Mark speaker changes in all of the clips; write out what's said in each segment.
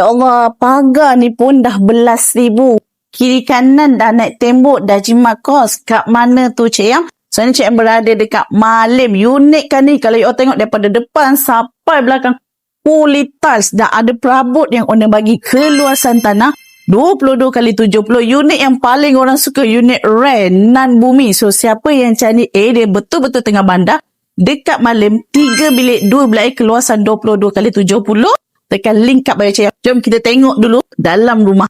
Speaker 1: Ya Allah, pagar ni pun dah belas ribu. Kiri kanan dah naik tembok, dah jimat kos. Kat mana tu Cik Yang? Sebenarnya Cik Yang berada dekat Malim. Unik kan ni kalau you tengok daripada depan sampai belakang. Kualitas dah ada perabot yang owner bagi keluasan tanah 22 kali 70 unit yang paling orang suka unit rare nan bumi so siapa yang cari area betul-betul tengah bandar dekat Malim 3 bilik 2 bilik keluasan 22 kali 70 tekan link kat bio cik jom kita tengok dulu dalam rumah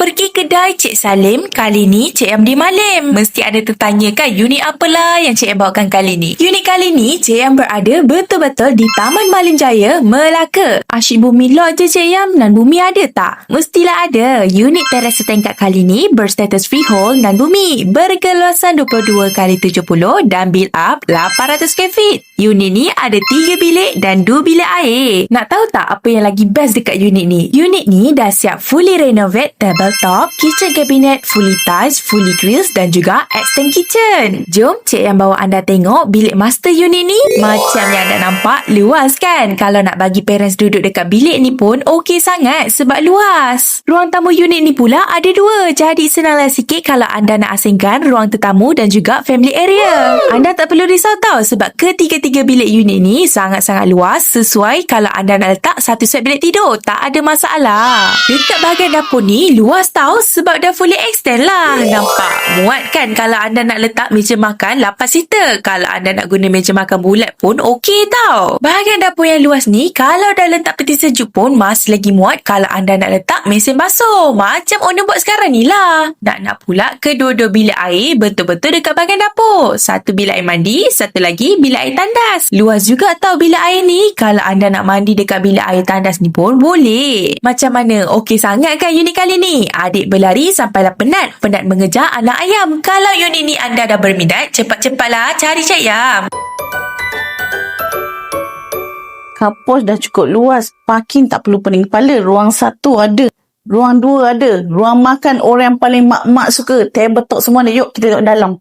Speaker 2: Pergi kedai Cik Salim, kali ni Cik Am di Malim. Mesti ada tertanya kan unit apalah yang Cik Am bawakan kali ni. Unit kali ni Cik Am berada betul-betul di Taman Malim Jaya, Melaka. Asyik bumi lot je Cik Am dan bumi ada tak? Mestilah ada. Unit teras setingkat kali ni berstatus freehold dan bumi. Berkeluasan 22 kali 70 dan build up 800 square feet. Unit ni ada 3 bilik dan 2 bilik air. Nak tahu tak apa yang lagi best dekat unit ni? Unit ni dah siap fully renovate table top, kitchen cabinet, fully tiles, fully grills dan juga extend kitchen. Jom cik yang bawa anda tengok bilik master unit ni. Macam yang anda nampak, luas kan? Kalau nak bagi parents duduk dekat bilik ni pun okey sangat sebab luas. Ruang tamu unit ni pula ada dua. Jadi senanglah sikit kalau anda nak asingkan ruang tetamu dan juga family area. Anda tak perlu risau tau sebab ketiga-tiga bilik unit ni sangat-sangat luas sesuai kalau anda nak letak satu set bilik tidur. Tak ada masalah. Dekat bahagian dapur ni luas tau sebab dah fully extend lah. Nampak? Muat kan kalau anda nak letak meja makan 8 seater. Kalau anda nak guna meja makan bulat pun okey tau. Bahagian dapur yang luas ni kalau dah letak peti sejuk pun masih lagi muat kalau anda nak letak mesin basuh. Macam owner buat sekarang ni lah. Nak-nak pula kedua-dua bilik air betul-betul dekat bahagian dapur. Satu bilik air mandi, satu lagi bilik air tandas. Luas juga tau bilik air ni. Kalau anda nak mandi dekat bilik air tandas ni pun boleh. Macam mana? Okey sangat kan unit kali ni? Adik berlari sampailah penat. Penat mengejar anak ayam. Kalau unit ni anda dah berminat, cepat-cepatlah cari Cik Yam.
Speaker 1: kapos dah cukup luas parking tak perlu pening kepala ruang satu ada ruang dua ada ruang makan orang yang paling mak-mak suka table top semua ada yuk kita tengok dalam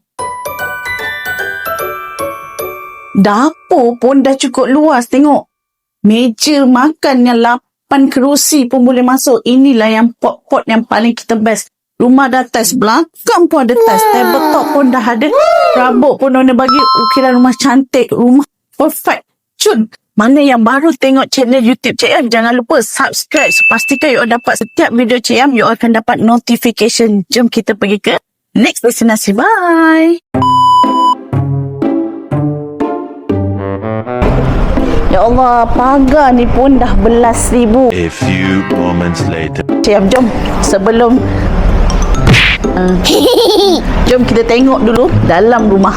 Speaker 1: dapur pun dah cukup luas tengok. Meja makan yang lapan kerusi pun boleh masuk. Inilah yang pot-pot yang paling kita best. Rumah dah test belakang pun ada test. Table top pun dah ada. Rabuk pun owner bagi ukiran rumah cantik. Rumah perfect. Cun mana yang baru tengok channel YouTube Cik Am jangan lupa subscribe. Pastikan you all dapat setiap video Cik Am you all akan dapat notification. Jom kita pergi ke next destinasi. Bye Allah, pagar ni pun dah belas ribu.
Speaker 3: A few moments later.
Speaker 1: Am, jom. Sebelum... Uh, jom kita tengok dulu dalam rumah.